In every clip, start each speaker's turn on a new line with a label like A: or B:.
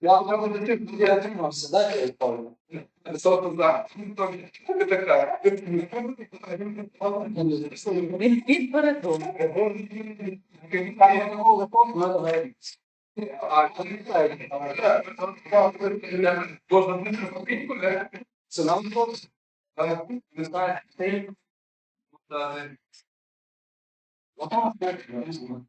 A: Ja, maar dat natuurlijk niet uit in Amsterdam
B: komen. Dat zal
C: toch daar. Niet
A: niet voor het doen. Ik heb
B: niet aan de hoge post,
A: maar dat weet
B: ik. Zijn antwoord, we
A: zijn tegen. Wat dan? Wat
B: dan?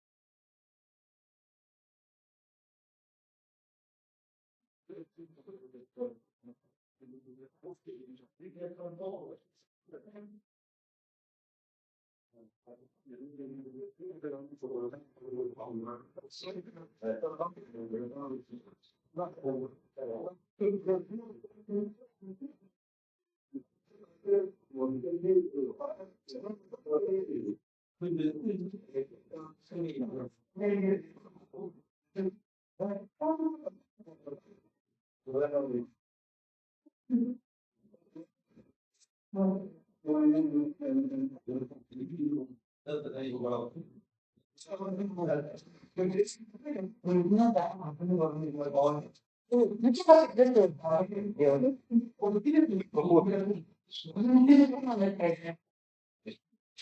B: the
A: postage,
C: you get on board. Not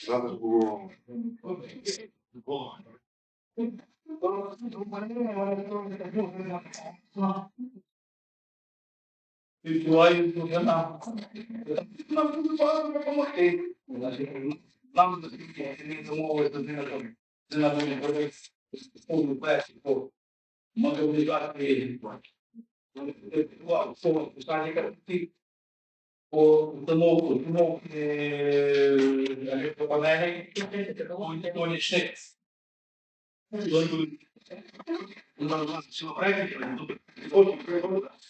D: Надо ж було.
B: Відчуваю, що я нам. Нам дуже багато допомогти. Нам не домовилися з ними. Це на मगर मुझे बात ये o novo, o novo é, a gente vai é o Onixex. Uma nossa prévia,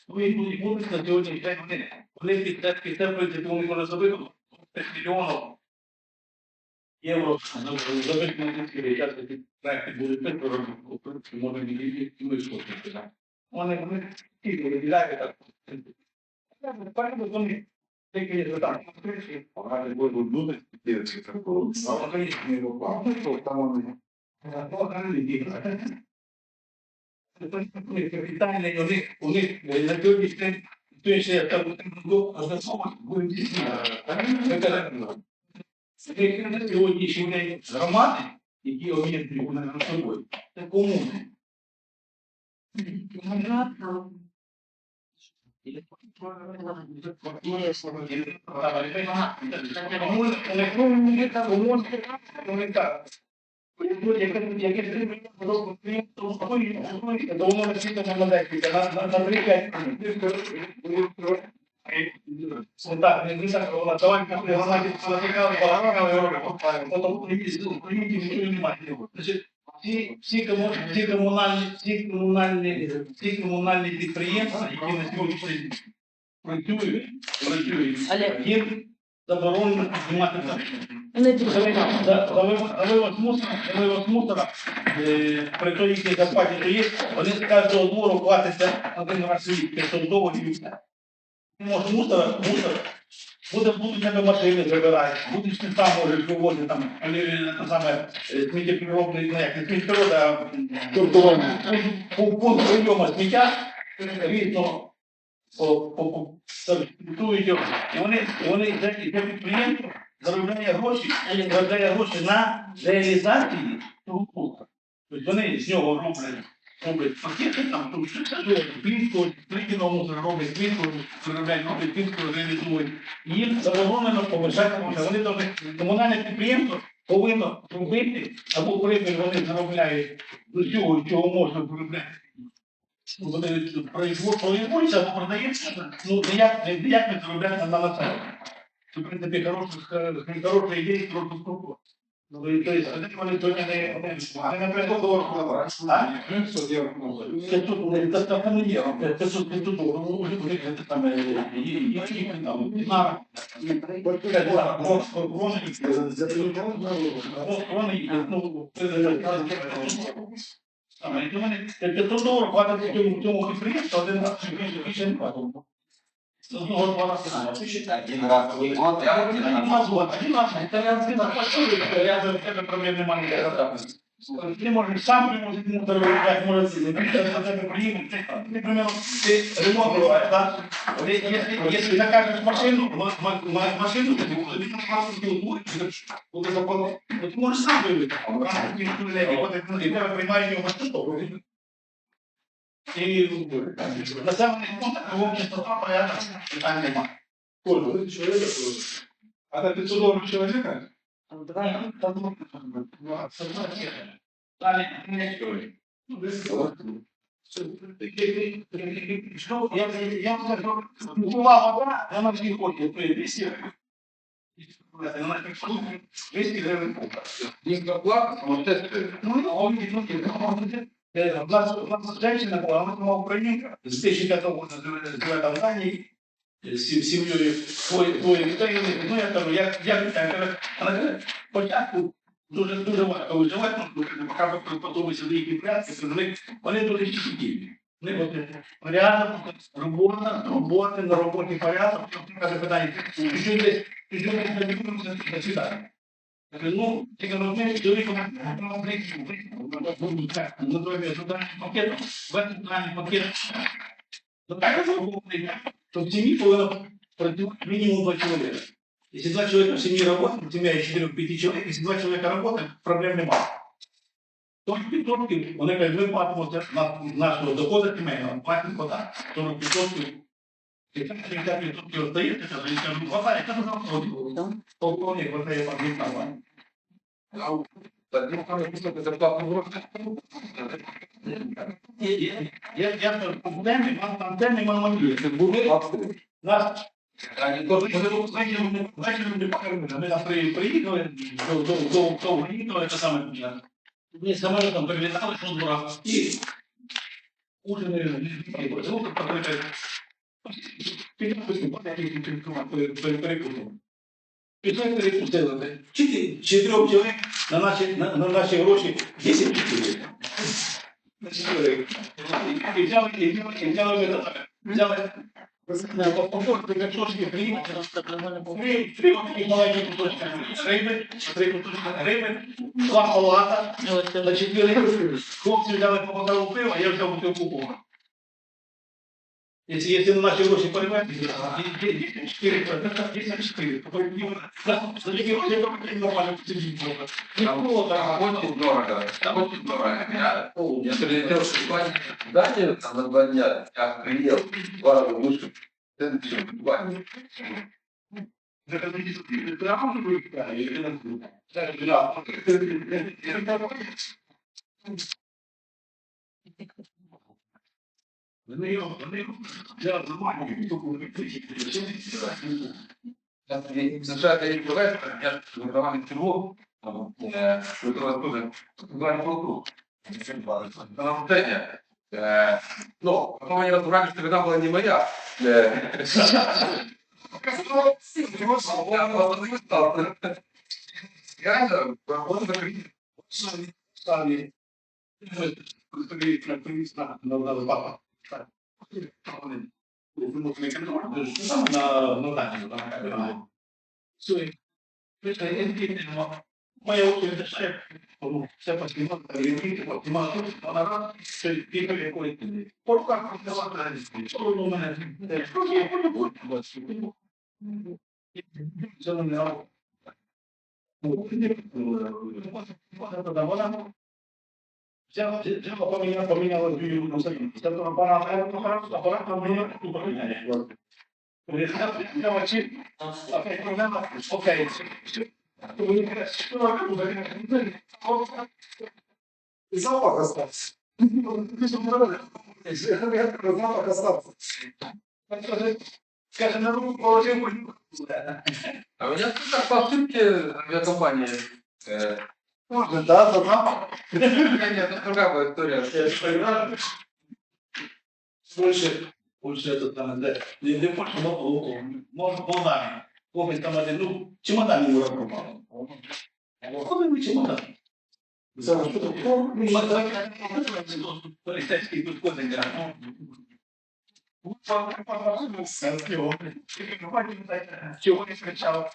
B: o imundo de mundo de hoje em dia, o leite que está feito para o mundo sobre o perfil ou não. ये वो खाना वो जब Elizabeth Moses के बेटा थे ट्रैक बोले पे थोड़ा ऊपर फ़िल्मों में मिली थी क्यों इसको करते थे
D: उन्होंने हमें की बोले दिला के तक पर
B: वो तुम देखिए ये बता और आज वो वो दूध पीते थे तो और कहीं नहीं।
A: वो पापा तो तमाम में
B: तो कर ली पिता ने उन्हें उन्हें लड़कियों की स्टेट तो इसे तब उनको असर समझ गुंजी है। На сьогоднішній день громади, які об'єднані вони на собою, це комуни. Всі, всі, кому- всі комунальні, всі комунальні, всі комунальні підприємства, які на сьогоднішній день працюють, працюють, їм заборонено знімати Завивоз мусора, при той, які зарплаті то є, вони з кожного двору платиться один раз в рік 500 доларів. Може мусора, мусор, буде, будуть тебе машини забирають, будуть сміття можуть вивозити там, те саме е, сміттєприробний, ну як не сміттєприрода, а по пункт прийому сміття, по, сортують його. І вони, і вони, це, це підприємство заробляє гроші, заробляє гроші на реалізації цього пункту. Тобто вони з нього роблять роблять пакети, там, плівку, виробляють, роблять плівку, реалізують. Їм заборонено повишати мусор. Вони комунальне підприємство повинно робити, або прибір вони заробляють до цього, чого можна виробляти. Производиться або продається, ну ніяк, не заробляти на населення. Це, в принципі, хороша, ідея, хороша структура. І то есть, вони сьогодні не, не, не наприклад, а? Це тут не це там не є, це тут не тут, вже буде там, і- і- і- і там, на, це була, вон- вон- вон- вон- це- там, і вони, це 500 доларів платять цьому, цьому один раз більше, не платять. З одного два рази.
D: Один раз в год, я вот
B: Один раз, вот, один раз, это я всегда хочу, я за тебе проблем нема ніяких. Ти можеш сам привозити мусор, виробляти магазини, ти до тебе приїдуть, ти, ти, примерно, ти ремонт робиш? Ти, Если, если закажешь машину, машину, ти тобі на класу не будеш, буде закон, ну, ти можеш сам в не ну, і тебе приймають його машину, і населений пункт, кругом чистота, порядок, питань немає.
D: Ольга, человека тоже. А на 500 долларов человека?
B: Давай, там, ну, честно. Далі, не історії. Ну, десь. Це я, вам скажу, була вода, вона в ній ходить, то є 200 вона підходить 200 гривень купа.
D: Низко платно, вот это.
B: Ну, а он не ну, у нас, у нас женщина була, вона була українка, з 2005 року живе живе в Данії, з сім- сім'єю двоє дітей. Ну, я кажу, як, як, я кажу, вона каже, спочатку дуже, дуже важко виживати, ну, поки до їхні праці, вони, вони дуже от, реально робота, роботи, на роботі порядок, тобто каже питання, що десь, що десь виконуєш на світання? Кажу, Ну, ти розумієш, чоловіком близько, близько, на той соціальний пакет, весь соціальний пакет. Ну, так зроблений, то в сім'ї повинно працювати два чоловіка. Якщо два чоловіка в сім'ї працюють, сім'я із 4-5 чоловік, якщо два чоловіка працюють, проблем немає. Тож відсотків, вони кажуть, ми платимо на нашого доходу сімейного, платимо податки. 40 відсотків. І це 50 відсотків остається, то я кажу, хватає, це дуже просто. Полковник, хватає по нормально.
D: Один самый высокий зарплатный уровень.
B: Я, я в темі, вам там темі мамонії.
D: Это будет Австрия.
B: Нас
D: Они тоже
B: вечором вечором не покормили. Ми там при- приїхали, до- до- до- довго їхали, це саме мене. Ми самолітом прилітали, що двора, і ужини, ну, тут покрити. Перекусимо. Пішли перекусили. Чотири- Чотирьох чоловік на наші, на, на наші гроші 10 чоловік. І взяли, і взяли, і взяли, взяли три, такі маленькі кусочки риби, три кусочки риби, два халата, на чотири. Хлопці взяли по бокалу пива, я взяв бутилку пива. Якщо, якщо на наші гроші перевести, дійсно 4 дійсно 4. За такі гроші я думаю, нормально посидіть. Не було так.
D: очень дорого. Очень дорого. Я, я прилетел в Испанию, в Данию, там на два дня. Я приехал, два раза выше. Цены еще в Дубае. Вони його, вони для нормального відтоку не виключить. Зачати її провести, я ж видавав інтерв'ю, там, видавав дуже, два року. Там питання. Ну, потом они разобрались, что вина была не моя. Реально, он закрыт. Стали. Привет, привет, привет,
B: надо папа. no, no thank you. No, so which I ended in what my old the step como se aproximó también se aproximó a todos para se tiene que coincidir por lo que se va a traer solo no me de porque por lo que va a subir yo no me hago como tiene que ser Взяв, взяв очі, окей, проблема, окей, все. Мені каже, що робити?
A: Запах остався. Запах остався.
B: Скаже, на руку положив.
D: А у меня тут так по ошибке авиакомпании.
A: Можно, да, заодно.
D: Нет, нет, ну другая история.
B: Я же. Слушай, лучше это там, да. Не, не больше, но можно полнами. Помнишь, там один, ну, чемодан ну, не пропал. Откуда вы чемодан? Полицейский тут козы играют. Ну. Чего не скачал?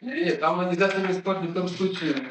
D: Нет, там обязательно даже не спорят в том случае.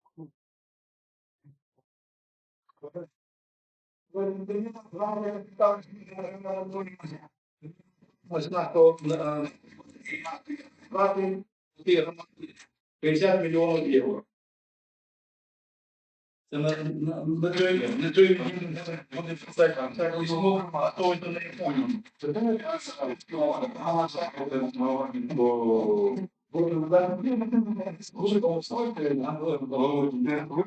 B: 50 мільйонів євро. Це на, на, на той, на той, вони писать, так, письмо, а то це не понял.
C: Правильно.